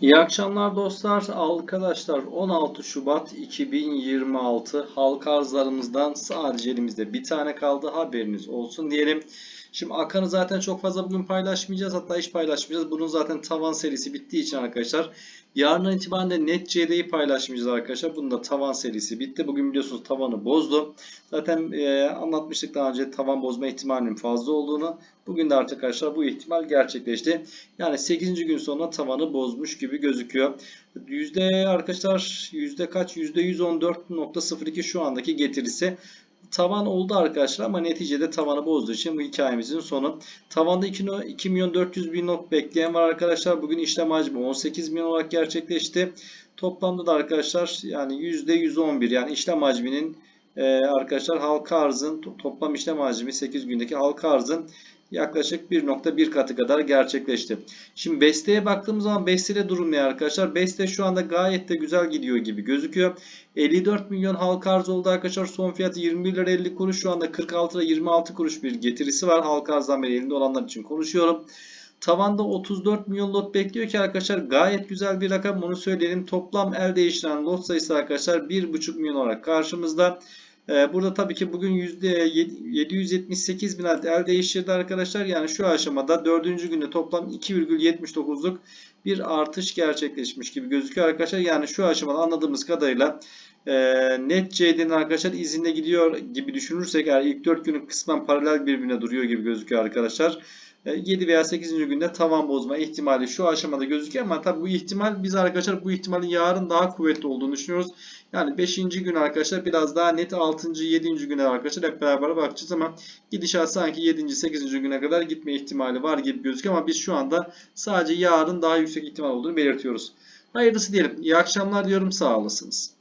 İyi akşamlar dostlar. Arkadaşlar 16 Şubat 2026 halka arzlarımızdan sadece elimizde bir tane kaldı. Haberiniz olsun diyelim. Şimdi Akan'ı zaten çok fazla bugün paylaşmayacağız. Hatta hiç paylaşmayacağız. Bunun zaten tavan serisi bittiği için arkadaşlar. Yarın itibaren de NetCD'yi paylaşmayacağız arkadaşlar. Bunun da tavan serisi bitti. Bugün biliyorsunuz tavanı bozdu. Zaten e, anlatmıştık daha önce tavan bozma ihtimalinin fazla olduğunu. Bugün de artık arkadaşlar bu ihtimal gerçekleşti. Yani 8. gün sonra tavanı bozmuş gibi gözüküyor. Yüzde arkadaşlar yüzde kaç? Yüzde 114.02 şu andaki getirisi. Tavan oldu arkadaşlar ama neticede tavanı bozduğu için bu hikayemizin sonu. Tavanda 2, 2 milyon 400 bin not bekleyen var arkadaşlar. Bugün işlem hacmi 18 milyon olarak gerçekleşti. Toplamda da arkadaşlar yani %111 yani işlem hacminin e, arkadaşlar halka arzın to- toplam işlem hacmi 8 gündeki halka arzın yaklaşık 1.1 katı kadar gerçekleşti. Şimdi Beste'ye baktığımız zaman Beste'de durum ne arkadaşlar? Beste şu anda gayet de güzel gidiyor gibi gözüküyor. 54 milyon halka arz oldu arkadaşlar. Son fiyatı 21 lira 50 kuruş. Şu anda 46 lira 26 kuruş bir getirisi var. Halka arzdan beri elinde olanlar için konuşuyorum. Tavanda 34 milyon lot bekliyor ki arkadaşlar gayet güzel bir rakam onu söyleyelim. Toplam el değiştiren lot sayısı arkadaşlar 1,5 milyon olarak karşımızda. Ee, Burada tabii ki bugün %778 bin adet el değiştirdi arkadaşlar. Yani şu aşamada 4. günde toplam 2,79'luk bir artış gerçekleşmiş gibi gözüküyor arkadaşlar. Yani şu aşamada anladığımız kadarıyla e, NetCD'nin arkadaşlar izinde gidiyor gibi düşünürsek eğer ilk 4 günün kısmen paralel birbirine duruyor gibi gözüküyor arkadaşlar. 7 veya 8. günde tavan bozma ihtimali şu aşamada gözüküyor ama tabi bu ihtimal biz arkadaşlar bu ihtimalin yarın daha kuvvetli olduğunu düşünüyoruz. Yani 5. gün arkadaşlar biraz daha net 6. 7. güne arkadaşlar hep beraber bakacağız ama gidişat sanki 7. 8. güne kadar gitme ihtimali var gibi gözüküyor ama biz şu anda sadece yarın daha yüksek ihtimal olduğunu belirtiyoruz. Hayırlısı diyelim. İyi akşamlar diyorum. Sağ olasınız.